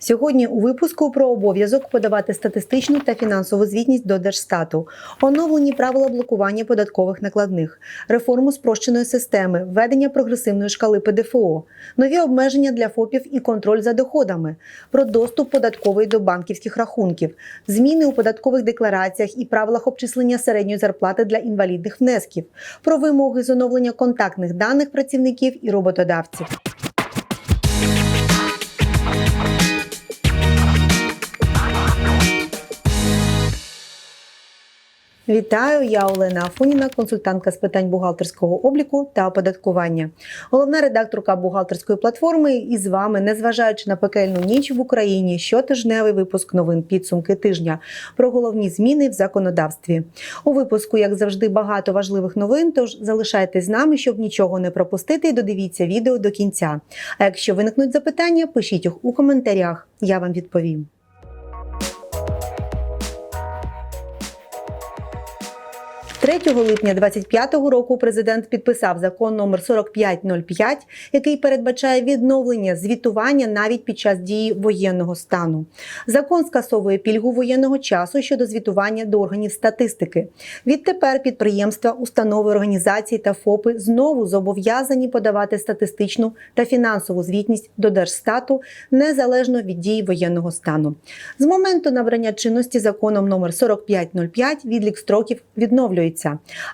Сьогодні у випуску про обов'язок подавати статистичну та фінансову звітність до Держстату, оновлені правила блокування податкових накладних, реформу спрощеної системи, введення прогресивної шкали ПДФО, нові обмеження для ФОПів і контроль за доходами, про доступ податкової до банківських рахунків, зміни у податкових деклараціях і правилах обчислення середньої зарплати для інвалідних внесків, про вимоги з оновлення контактних даних працівників і роботодавців. Вітаю, я Олена Афоніна, консультантка з питань бухгалтерського обліку та оподаткування, головна редакторка бухгалтерської платформи. І з вами, незважаючи на пекельну ніч в Україні, щотижневий випуск новин підсумки тижня про головні зміни в законодавстві. У випуску, як завжди, багато важливих новин. Тож залишайтесь з нами, щоб нічого не пропустити, і додивіться відео до кінця. А якщо виникнуть запитання, пишіть їх у коментарях. Я вам відповім. 3 липня 2025 року президент підписав закон номер 4505, який передбачає відновлення звітування навіть під час дії воєнного стану. Закон скасовує пільгу воєнного часу щодо звітування до органів статистики. Відтепер підприємства, установи, організації та ФОПи знову зобов'язані подавати статистичну та фінансову звітність до Держстату незалежно від дії воєнного стану. З моменту набрання чинності законом номер 4505 відлік строків відновлюється.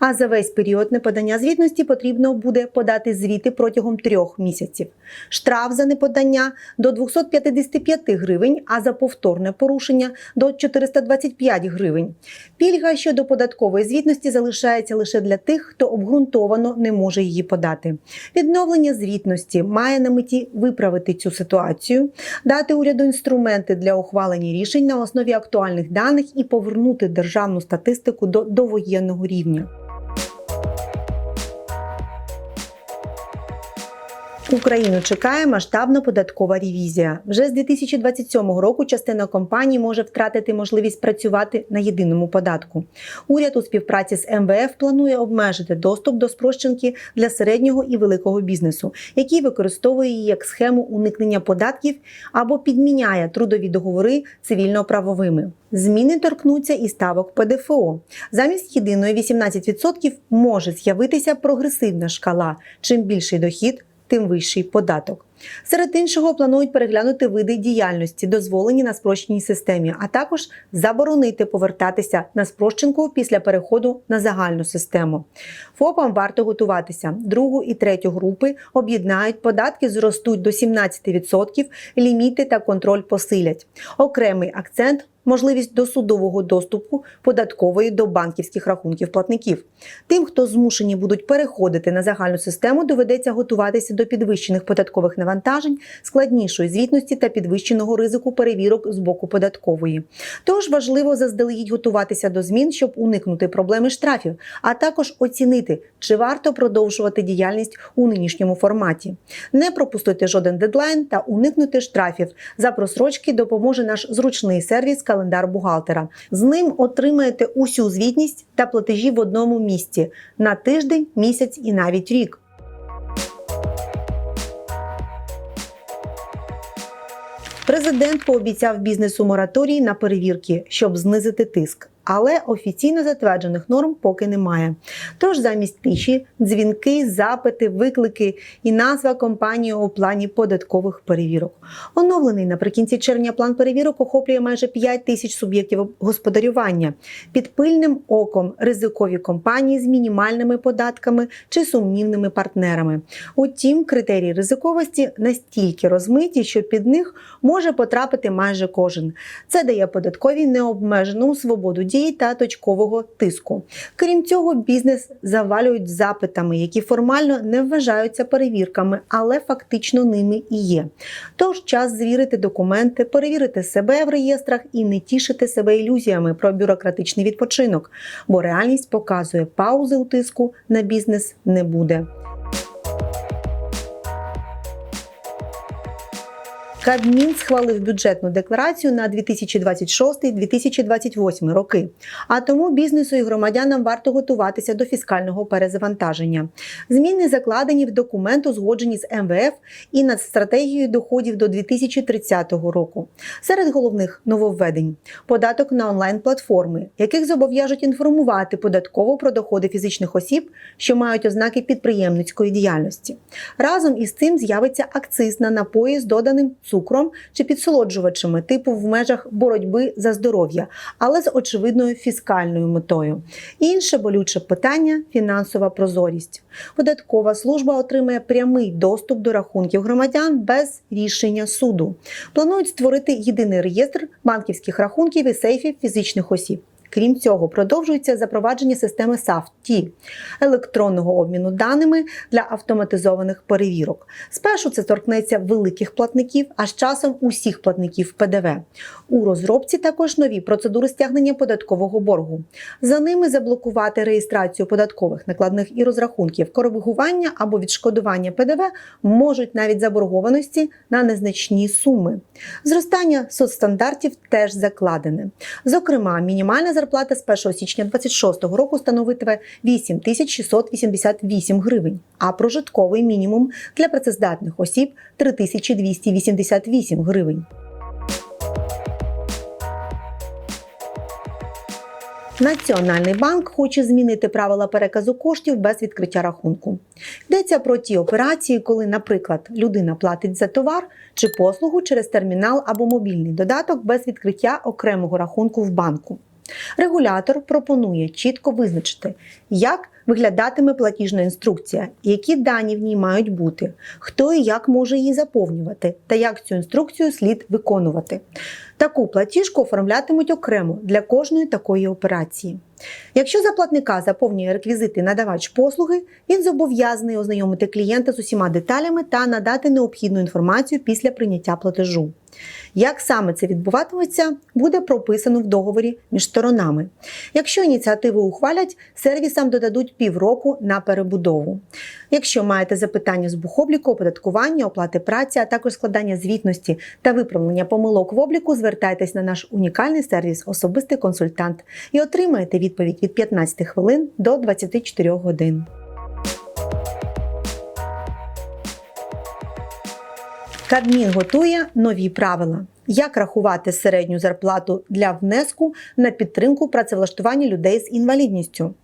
А за весь період неподання звітності потрібно буде подати звіти протягом трьох місяців. Штраф за неподання до 255 гривень, а за повторне порушення до 425 гривень. Пільга щодо податкової звітності залишається лише для тих, хто обґрунтовано не може її подати. Відновлення звітності має на меті виправити цю ситуацію, дати уряду інструменти для ухвалення рішень на основі актуальних даних і повернути державну статистику до довоєнного рівня рівню. Україну чекає масштабна податкова ревізія. Вже з 2027 року частина компаній може втратити можливість працювати на єдиному податку. Уряд у співпраці з МВФ планує обмежити доступ до спрощенки для середнього і великого бізнесу, який використовує її як схему уникнення податків або підміняє трудові договори цивільно-правовими. Зміни торкнуться і ставок ПДФО. Замість єдиної 18% може з'явитися прогресивна шкала. Чим більший дохід, тим вищий податок. Серед іншого планують переглянути види діяльності, дозволені на спрощеній системі, а також заборонити повертатися на спрощенку після переходу на загальну систему. ФОПам варто готуватися. Другу і третю групи об'єднають податки, зростуть до 17%, ліміти та контроль посилять. Окремий акцент. Можливість досудового доступу податкової до банківських рахунків платників. Тим, хто змушені будуть переходити на загальну систему, доведеться готуватися до підвищених податкових навантажень, складнішої звітності та підвищеного ризику перевірок з боку податкової. Тож важливо заздалегідь готуватися до змін, щоб уникнути проблеми штрафів, а також оцінити, чи варто продовжувати діяльність у нинішньому форматі. Не пропустити жоден дедлайн та уникнути штрафів. За просрочки допоможе наш зручний сервіс календар бухгалтера. З ним отримаєте усю звітність та платежі в одному місці на тиждень, місяць і навіть рік. Президент пообіцяв бізнесу мораторій на перевірки, щоб знизити тиск. Але офіційно затверджених норм поки немає. Тож замість тиші дзвінки, запити, виклики і назва компанії у плані податкових перевірок. Оновлений наприкінці червня план перевірок охоплює майже 5 тисяч суб'єктів господарювання. Під пильним оком ризикові компанії з мінімальними податками чи сумнівними партнерами. Утім, критерії ризиковості настільки розмиті, що під них може потрапити майже кожен. Це дає податковій необмежену свободу дії та точкового тиску. Крім цього, бізнес завалюють запитами, які формально не вважаються перевірками, але фактично ними і є. Тож час звірити документи, перевірити себе в реєстрах і не тішити себе ілюзіями про бюрократичний відпочинок, бо реальність показує, паузи у тиску на бізнес не буде. Кабмін схвалив бюджетну декларацію на 2026-2028 роки. А тому бізнесу і громадянам варто готуватися до фіскального перезавантаження. Зміни закладені в документ, узгоджені з МВФ і над стратегією доходів до 2030 року. Серед головних нововведень податок на онлайн-платформи, яких зобов'яжуть інформувати податково про доходи фізичних осіб, що мають ознаки підприємницької діяльності. Разом із цим з'явиться акциз на напої з доданим цукром чи підсолоджувачами, типу в межах боротьби за здоров'я, але з очевидною фіскальною метою. Інше болюче питання фінансова прозорість. Податкова служба отримає прямий доступ до рахунків громадян без рішення суду. Планують створити єдиний реєстр банківських рахунків і сейфів фізичних осіб. Крім цього, продовжується запровадження системи SAFT – електронного обміну даними для автоматизованих перевірок. Спершу це торкнеться великих платників, а з часом усіх платників ПДВ. У розробці також нові процедури стягнення податкового боргу. За ними заблокувати реєстрацію податкових накладних і розрахунків, коригування або відшкодування ПДВ можуть навіть заборгованості на незначні суми. Зростання соцстандартів теж закладене. Зокрема, мінімальна зарплата з 1 січня 2026 року становитиме 8688 гривень, а прожитковий мінімум для працездатних осіб 3288 гривень. Національний банк хоче змінити правила переказу коштів без відкриття рахунку. Йдеться про ті операції, коли, наприклад, людина платить за товар чи послугу через термінал або мобільний додаток без відкриття окремого рахунку в банку. Регулятор пропонує чітко визначити, як виглядатиме платіжна інструкція, які дані в ній мають бути, хто і як може її заповнювати, та як цю інструкцію слід виконувати. Таку платіжку оформлятимуть окремо для кожної такої операції. Якщо за платника заповнює реквізити надавач послуги, він зобов'язаний ознайомити клієнта з усіма деталями та надати необхідну інформацію після прийняття платежу. Як саме це відбуватиметься, буде прописано в договорі між сторонами. Якщо ініціативу ухвалять, сервісам додадуть півроку на перебудову. Якщо маєте запитання з бухобліку, оподаткування, оплати праці, а також складання звітності та виправлення помилок в обліку, звертайтесь на наш унікальний сервіс Особистий консультант і отримаєте відповідь від 15 хвилин до 24 годин. Кабмін готує нові правила. Як рахувати середню зарплату для внеску на підтримку працевлаштування людей з інвалідністю?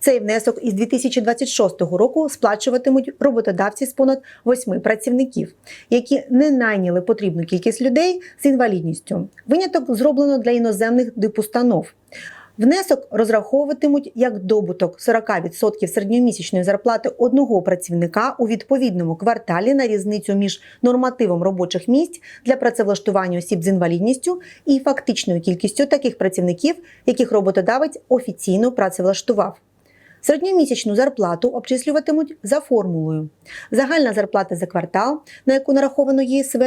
Цей внесок із 2026 року сплачуватимуть роботодавці з понад 8 працівників, які не найняли потрібну кількість людей з інвалідністю. Виняток зроблено для іноземних дипустанов. Внесок розраховуватимуть як добуток 40% середньомісячної зарплати одного працівника у відповідному кварталі на різницю між нормативом робочих місць для працевлаштування осіб з інвалідністю і фактичною кількістю таких працівників, яких роботодавець офіційно працевлаштував. Середньомісячну зарплату обчислюватимуть за формулою. Загальна зарплата за квартал, на яку нараховано ЄСВ,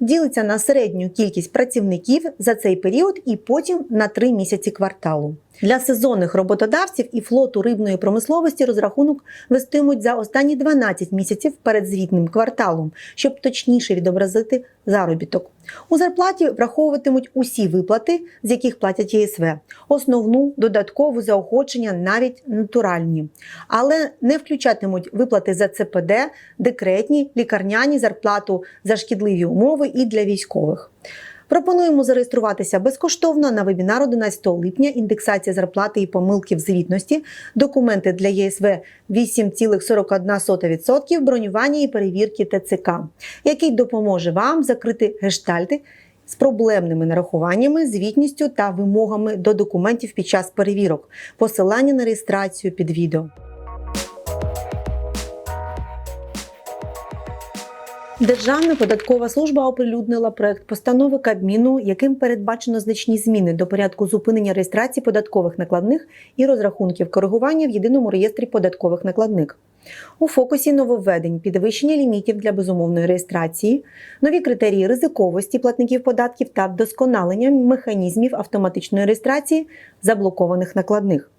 ділиться на середню кількість працівників за цей період і потім на 3 місяці кварталу. Для сезонних роботодавців і флоту рибної промисловості розрахунок вестимуть за останні 12 місяців перед звітним кварталом, щоб точніше відобразити заробіток. У зарплаті враховуватимуть усі виплати, з яких платять ЄСВ, основну, додаткову заохочення, навіть натуральні, але не включатимуть виплати за ЦПД, декретні, лікарняні зарплату за шкідливі умови і для військових. Пропонуємо зареєструватися безкоштовно на вебінар 11 липня. Індексація зарплати і помилки в звітності, документи для ЄСВ 8,41%, бронювання і перевірки ТЦК, який допоможе вам закрити гештальти з проблемними нарахуваннями, звітністю та вимогами до документів під час перевірок. Посилання на реєстрацію під відео. Державна податкова служба оприлюднила проект постанови Кабміну, яким передбачено значні зміни до порядку зупинення реєстрації податкових накладних і розрахунків коригування в єдиному реєстрі податкових накладних. У фокусі нововведень підвищення лімітів для безумовної реєстрації, нові критерії ризиковості платників податків та вдосконалення механізмів автоматичної реєстрації заблокованих накладних.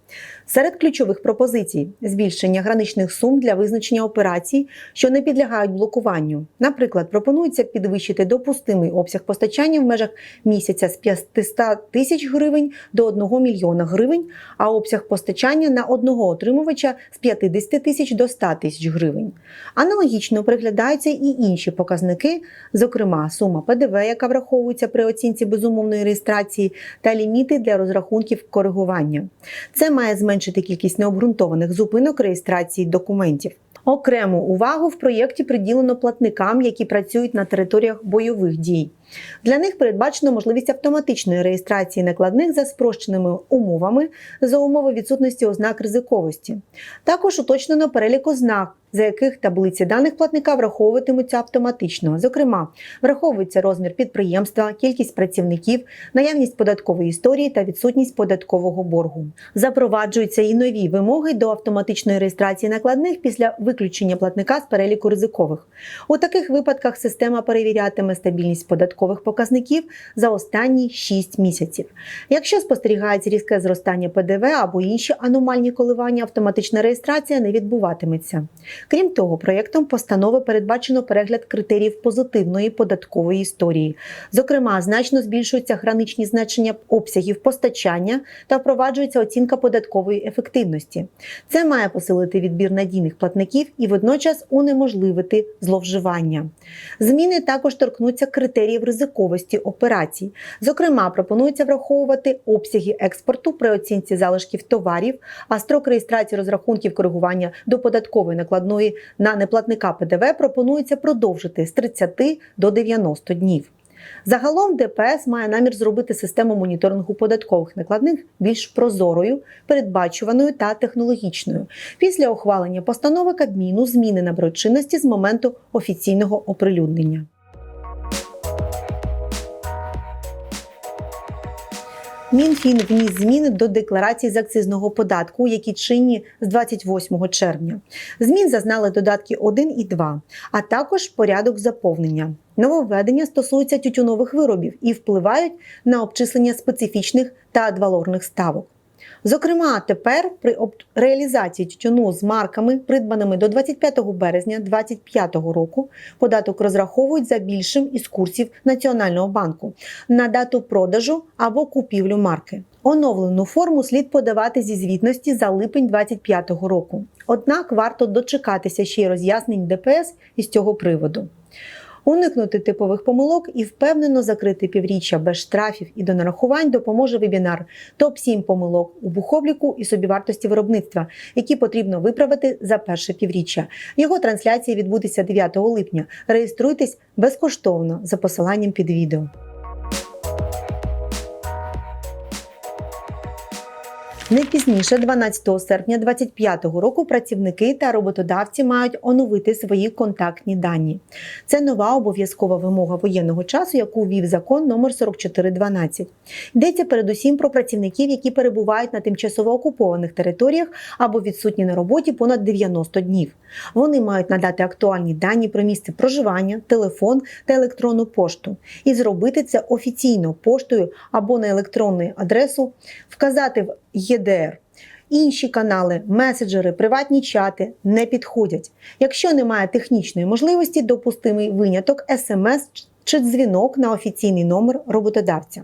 Серед ключових пропозицій збільшення граничних сум для визначення операцій, що не підлягають блокуванню. Наприклад, пропонується підвищити допустимий обсяг постачання в межах місяця з 500 тисяч гривень до 1 мільйона гривень, а обсяг постачання на одного отримувача з 50 тисяч до 100 тисяч гривень. Аналогічно приглядаються і інші показники, зокрема сума ПДВ, яка враховується при оцінці безумовної реєстрації, та ліміти для розрахунків коригування. Це має зменшити кількість необґрунтованих зупинок реєстрації документів. Окрему увагу в проєкті приділено платникам, які працюють на територіях бойових дій. Для них передбачено можливість автоматичної реєстрації накладних за спрощеними умовами за умови відсутності ознак ризиковості. Також уточнено перелік ознак, за яких таблиці даних платника враховуватимуться автоматично. Зокрема, враховується розмір підприємства, кількість працівників, наявність податкової історії та відсутність податкового боргу. Запроваджуються і нові вимоги до автоматичної реєстрації накладних після виключення платника з переліку ризикових. У таких випадках система перевірятиме стабільність податкових показників за останні 6 місяців. Якщо спостерігається різке зростання ПДВ або інші аномальні коливання, автоматична реєстрація не відбуватиметься. Крім того, проєктом постанови передбачено перегляд критеріїв позитивної податкової історії. Зокрема, значно збільшуються граничні значення обсягів постачання та впроваджується оцінка податкової ефективності. Це має посилити відбір надійних платників і водночас унеможливити зловживання. Зміни також торкнуться критеріїв ризиковості операцій. Зокрема, пропонується враховувати обсяги експорту при оцінці залишків товарів, а строк реєстрації розрахунків коригування до податкової накладної на неплатника ПДВ пропонується продовжити з 30 до 90 днів. Загалом ДПС має намір зробити систему моніторингу податкових накладних більш прозорою, передбачуваною та технологічною. Після ухвалення постанови Кабміну зміни наберуть чинності з моменту офіційного оприлюднення. Мінфін вніс зміни до декларації з акцизного податку, які чинні з 28 червня. Змін зазнали додатки 1 і 2, а також порядок заповнення. Нововведення стосуються тютюнових виробів і впливають на обчислення специфічних та адвалорних ставок. Зокрема, тепер при реалізації тютюну з марками, придбаними до 25 березня 2025 року, податок розраховують за більшим із курсів Національного банку на дату продажу або купівлю марки. Оновлену форму слід подавати зі звітності за липень 2025 року. Однак варто дочекатися ще й роз'яснень ДПС із цього приводу. Уникнути типових помилок і впевнено закрити півріччя без штрафів і донарахувань допоможе вебінар топ-7 помилок у бухобліку і собівартості виробництва, які потрібно виправити за перше півріччя. Його трансляція відбудеться 9 липня. Реєструйтесь безкоштовно за посиланням під відео. Не пізніше 12 серпня 2025 року працівники та роботодавці мають оновити свої контактні дані. Це нова обов'язкова вимога воєнного часу, яку ввів закон номер 4412. Йдеться передусім про працівників, які перебувають на тимчасово окупованих територіях або відсутні на роботі понад 90 днів. Вони мають надати актуальні дані про місце проживання, телефон та електронну пошту і зробити це офіційно поштою або на електронну адресу, вказати в ЄДР. Інші канали, меседжери, приватні чати не підходять. Якщо немає технічної можливості, допустимий виняток смс чи дзвінок на офіційний номер роботодавця.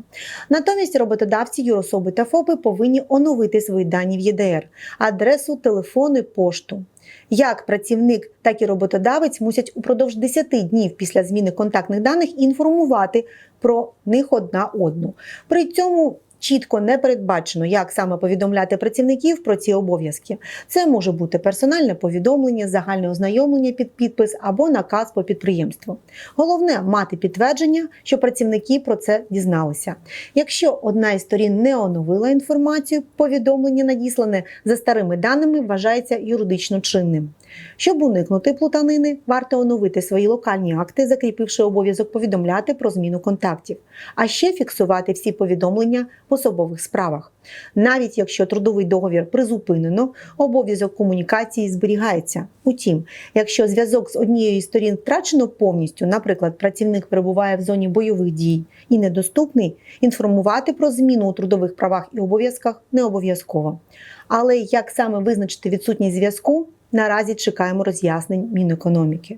Натомість роботодавці, юрособи та ФОПи повинні оновити свої дані в ЄДР, адресу, телефони, пошту. Як працівник, так і роботодавець мусять упродовж 10 днів після зміни контактних даних інформувати про них одна одну. При цьому Чітко не передбачено, як саме повідомляти працівників про ці обов'язки. Це може бути персональне повідомлення, загальне ознайомлення під підпис або наказ по підприємству. Головне мати підтвердження, що працівники про це дізналися. Якщо одна із сторін не оновила інформацію, повідомлення надіслане за старими даними вважається юридично чинним. Щоб уникнути плутанини, варто оновити свої локальні акти, закріпивши обов'язок повідомляти про зміну контактів, а ще фіксувати всі повідомлення в особових справах. Навіть якщо трудовий договір призупинено, обов'язок комунікації зберігається. Утім, якщо зв'язок з однією з сторін втрачено повністю, наприклад, працівник перебуває в зоні бойових дій і недоступний, інформувати про зміну у трудових правах і обов'язках не обов'язково. Але як саме визначити відсутність зв'язку, наразі чекаємо роз'яснень Мінекономіки.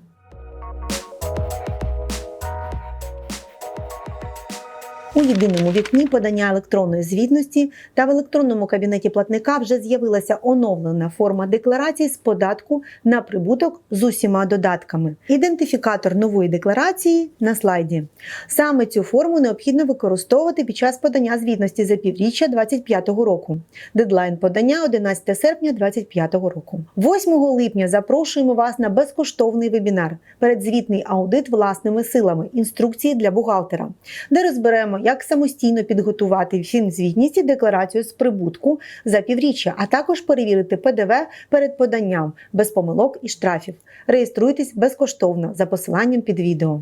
У єдиному вікні подання електронної звітності та в електронному кабінеті платника вже з'явилася оновлена форма декларації з податку на прибуток з усіма додатками. Ідентифікатор нової декларації на слайді. Саме цю форму необхідно використовувати під час подання звітності за півріччя 2025 року. Дедлайн подання 11 серпня 2025 року. 8 липня запрошуємо вас на безкоштовний вебінар передзвітний аудит власними силами інструкції для бухгалтера, де розберемо, як самостійно підготувати фінзвітність і декларацію з прибутку за півріччя, а також перевірити ПДВ перед поданням без помилок і штрафів. Реєструйтесь безкоштовно за посиланням під відео.